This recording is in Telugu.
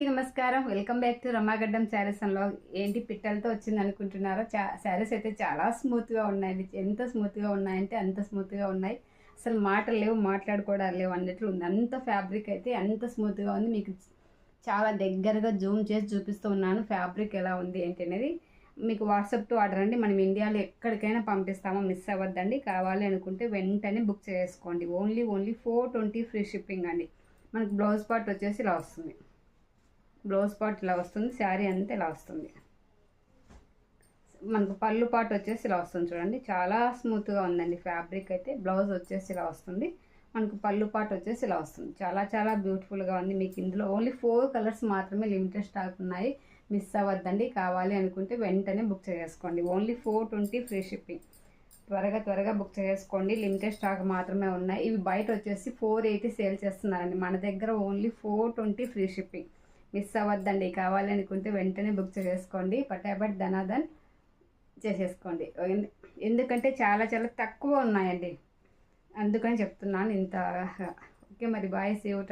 నమస్కారం. Welcome back to Ramagaddam sarees అన్లో ఏంటి పిట్టలతో వచ్చింది అనుకుంటున్నారో చా శారీస్ అయితే చాలా స్మూత్గా ఉన్నాయి ఎంత స్మూత్గా ఉన్నాయంటే అంత స్మూత్గా ఉన్నాయి. అసలు మాటలు లేవు మాట్లాడుకోవడాలు లేవు. అన్నట్లు ఉంది. అంత ఫ్యాబ్రిక్ అయితే అంత స్మూత్గా ఉంది. మీకు చాలా దగ్గరగా జూమ్ చేసి చూపిస్తూ ఉన్నాను. ఫ్యాబ్రిక్ ఎలా ఉంది ఏంటి అనేది మీకు వాట్సాప్ టు ఆర్డర్ అండి. మనం ఇండియాలో ఎక్కడికైనా పంపిస్తామో? మిస్ అవ్వద్దండి. కావాలి అనుకుంటే వెంటనే బుక్ చేసుకోండి. Only only four twenty free shipping అండి. మనకు బ్లౌజ్ పార్ట్ వచ్చేసి ఇలా వస్తుంది. బ్లౌజ్ పార్ట్ ఇలా వస్తుంది శారీ అంతా ఇలా వస్తుంది. మనకు పళ్ళు పార్ట్ వచ్చేసి ఇలా వస్తుంది చూడండి. చాలా స్మూత్గా ఉందండి ఫ్యాబ్రిక్ అయితే. బ్లౌజ్ వచ్చేసి ఇలా వస్తుంది. మనకు పళ్ళు పార్ట్ వచ్చేసి ఇలా వస్తుంది. చాలా చాలా బ్యూటిఫుల్గా ఉంది. మీకు ఇందులో ఓన్లీ ఫోర్ కలర్స్ మాత్రమే లిమిటెడ్ స్టాక్ ఉన్నాయి. మిస్ అవ్వద్దండి. కావాలి అనుకుంటే వెంటనే బుక్ చేసుకోండి only four twenty free shipping త్వరగా త్వరగా బుక్ చేసుకోండి లిమిటెడ్ స్టాక్ మాత్రమే ఉన్నాయి. ఇవి బయట వచ్చేసి ఫోర్ ఎయిటీ సేల్ చేస్తున్నారండి. మన దగ్గర only four twenty free shipping miss అవ్వద్దండి. కావాలనుకుంటే వెంటనే బుక్ చేసుకోండి పటాపట్ ధనాధన్ చేసేసుకోండి. ఎందుకంటే చాలా చాలా తక్కువ ఉన్నాయండి. అందుకని చెప్తున్నాను ఇంత ఓకే మరి బాయ్ సేవ్